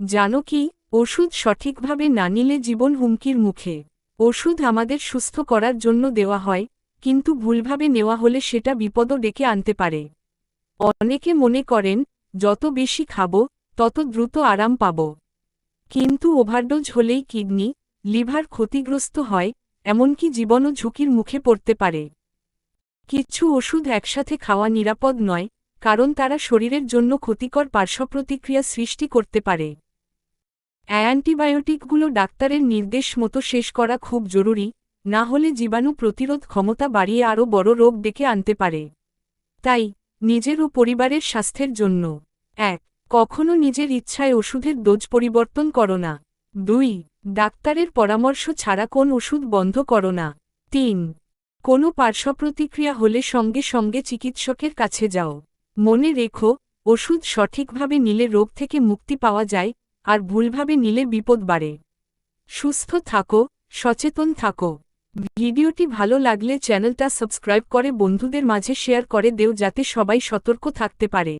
জানো কি, ওষুধ সঠিকভাবে না নিলে জীবন হুমকির মুখে। ওষুধ আমাদের সুস্থ করার জন্য দেওয়া হয়, কিন্তু ভুলভাবে নেওয়া হলে সেটা বিপদও ডেকে আনতে পারে। অনেকে মনে করেন, যত বেশি খাব, তত দ্রুত আরাম পাব। কিন্তু ওভারডোজ হলেই কিডনি, লিভার ক্ষতিগ্রস্ত হয়, এমনকি জীবনও ঝুঁকির মুখে পড়তে পারে। কিছু ওষুধ একসাথে খাওয়া নিরাপদ নয়, কারণ তারা শরীরের জন্য ক্ষতিকর পার্শ্বপ্রতিক্রিয়া সৃষ্টি করতে পারে। অ্যান্টিবায়োটিকগুলো ডাক্তারের নির্দেশ মতো শেষ করা খুব জরুরি, না হলে জীবাণু প্রতিরোধ ক্ষমতা বাড়িয়ে আরও বড় রোগ ডেকে আনতে পারে। তাই, নিজের ও পরিবারের স্বাস্থ্যের জন্য। এক, কখনো নিজের ইচ্ছায় ওষুধের ডোজ পরিবর্তন করো না। দুই, ডাক্তারের পরামর্শ ছাড়া কোন ওষুধ বন্ধ করো না। তিন, কোনো পার্শ্বপ্রতিক্রিয়া হলে সঙ্গে সঙ্গে চিকিৎসকের কাছে যাও। মনে রেখো, ওষুধ সঠিকভাবে নিলে রোগ থেকে মুক্তি পাওয়া যায় আর ভুলভাবে নিলে বিপদ বাড়ে। সুস্থ থাকো, সচেতন থাকো। ভিডিওটি ভালো লাগলে চ্যানেলটা সাবস্ক্রাইব করে বন্ধুদের মাঝে শেয়ার করে দেও যাতে সবাই সতর্ক থাকতে পারে।